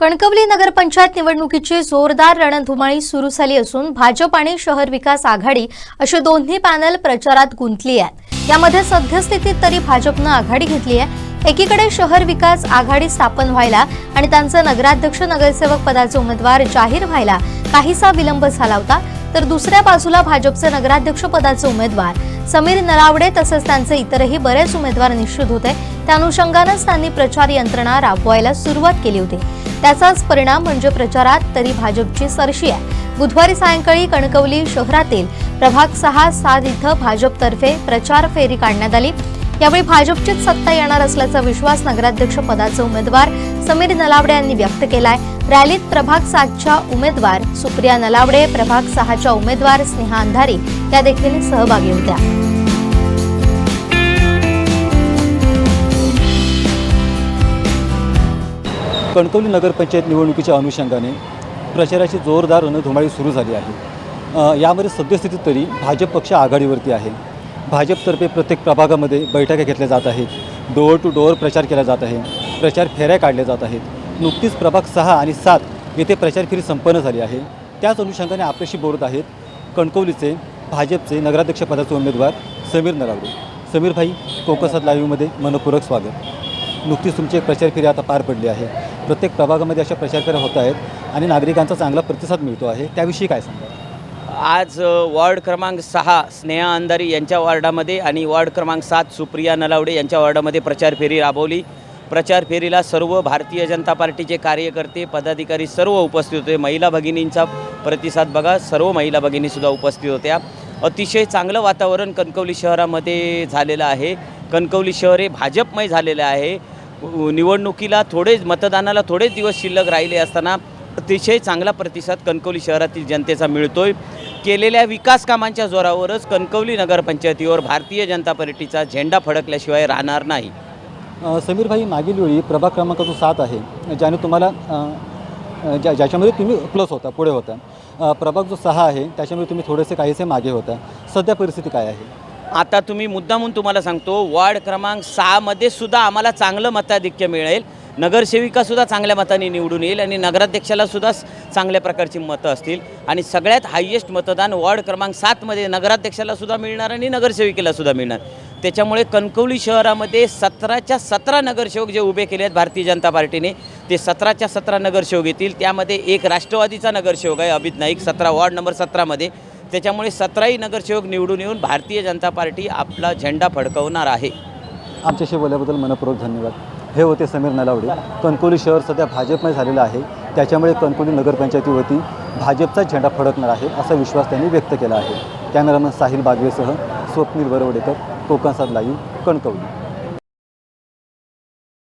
कणकवली नगरपंचायत निवडणुकीची जोरदार रणधुमाळी सुरू झाली असून भाजप आणि शहर विकास आघाडी असे दोन्ही पॅनल प्रचारात गुंतली आहेत. यामध्ये सद्यस्थितीत तरी भाजपनं आघाडी घेतली आहे. एकीकडे शहर विकास आघाडी स्थापन व्हायला आणि त्यांचे नगराध्यक्ष नगरसेवक पदाचे उमेदवार जाहीर व्हायला काहीसा विलंब झाला होता तर दुसऱ्या बाजूला भाजपचे नगराध्यक्ष पदाचे उमेदवार समीर नरावडे तसेच त्यांचे इतरही बरेच उमेदवार निश्चित होते. त्या अनुषंगानंच त्यांनी प्रचार यंत्रणा राबवायला सुरुवात केली होती. त्याचाच परिणाम म्हणजे प्रचारात तरी भाजपची सरशी आहे. बुधवारी सायंकाळी कणकवली शहरातील प्रभाग सहा सात इथं भाजपतर्फे प्रचार फेरी काढण्यात आली. यावेळी भाजपचीच सत्ता येणार असल्याचा विश्वास नगराध्यक्ष पदाचे उमेदवार समीर नलावडे यांनी व्यक्त केलाय. रॅलीत प्रभाग सातच्या उमेदवार सुप्रिया नलावडे प्रभाग सहाच्या उमेदवार स्नेहा अंधारी या देखील सहभागी होत्या. कणकवली नगरपंचायत निवडणुकीच्या अनुषंगाने प्रचाराची जोरदार रणधुमाळी सुरू झाली आहे. यामध्ये सद्यस्थितीत तरी भाजप पक्ष आघाडीवरती आहे. भाजपतर्फे प्रत्येक प्रभागामध्ये बैठका घेतल्या जात आहेत. डोअर टू डोअर प्रचार केला जात आहे. प्रचार फेऱ्या काढल्या जात आहेत. नुकतीच प्रभाग सहा आणि सात येथे प्रचार फेरी संपन्न झाली आहे. त्याच अनुषंगाने आपल्याशी बोलत आहेत कणकवलीचे भाजपचे नगराध्यक्षपदाचे उमेदवार समीर नरावडे. समीर भाई कोकसात लाईव्हमध्ये मनपूर्वक स्वागत. नुकतीच तुमची एक प्रचार फेरी आता पार पडली आहे. प्रत्येक प्रभागामध्ये अशा प्रचार फेऱ्या होत आहेत आणि नागरिकांचा चांगला प्रतिसाद मिळतो आहे. त्याविषयी काय सांगा आज वॉर्ड क्रमांक सहा स्नेहा अंधारी यांच्या वॉर्डामध्ये आणि वॉर्ड क्रमांक सात सुप्रिया नलावडे यांच्या वॉर्डामध्ये प्रचार फेरी राबवली. प्रचार फेरीला सर्व भारतीय जनता पार्टीचे कार्यकर्ते पदाधिकारी सर्व उपस्थित होते. महिला भगिनींचा प्रतिसाद बघा. सर्व महिला भगिनीसुद्धा उपस्थित होत्या. अतिशय चांगलं वातावरण कणकवली शहरामध्ये झालेलं आहे. कणकवली शहर हे भाजपमय झालेलं आहे. निवडणुकीला थोडेच मतदानाला थोडेच दिवस शिल्लक राहिले असताना अतिशय चांगला प्रतिसाद कणकवली शहरातील जनतेचा मिळतोय. केलेल्या विकास कामांच्या जोरावरच कणकवली नगरपंचायतीवर भारतीय जनता पार्टीचा झेंडा फडकल्याशिवाय राहणार नाही. समीरभाई समीर भाई मागील वेळी प्रभाग क्रमांक जो सात आहे ज्याने तुम्हाला ज्या ज्याच्यामध्ये तुम्ही प्लस होता पुढे होता. प्रभाग जो सहा आहे त्याच्यामध्ये तुम्ही थोडेसे काहीसे मागे होता. सध्या परिस्थिती काय आहे? आता तुम्ही मुद्दामून तुम्हाला सांगतो वॉर्ड क्रमांक सहामध्ये सुद्धा आम्हाला चांगलं मताधिक्य मिळेल. नगरसेविकासुद्धा चांगल्या मताने निवडून येईल आणि नगराध्यक्षालासुद्धा चांगल्या प्रकारची मतं असतील. आणि सगळ्यात हायेस्ट मतदान वॉर्ड क्रमांक सातमध्ये नगराध्यक्षाला सुद्धा मिळणार आणि नगरसेविकेलासुद्धा मिळणार. त्याच्यामुळे कणकवली शहरामध्ये सतराच्या सतरा नगरसेवक जे उभे केले आहेत भारतीय जनता पार्टीने ते सतराच्या सतरा नगरसेवक येतील. त्यामध्ये एक राष्ट्रवादीचा नगरसेवक आहे अभित नाईक सतरा वॉर्ड नंबर सतरामध्ये. त्याच्यामुळे सतराही नगरसेवक निवडून येऊन भारतीय जनता पार्टी आपला झेंडा फडकवणार आहे. आमच्याशी बोलल्याबद्दल मनपूर्वक धन्यवाद. हे होते समीर नलावडे. कणकोली शहर सध्या भाजपमय झालेलं आहे. त्याच्यामुळे कणकोली नगरपंचायतीवरती भाजपचा झेंडा फडकणार आहे असा विश्वास त्यांनी व्यक्त केला आहे. कॅमेरामन साहिल बागवेसह स्वप्नील बरवडेकर कोकणसाद लाईव्ह कणकवली.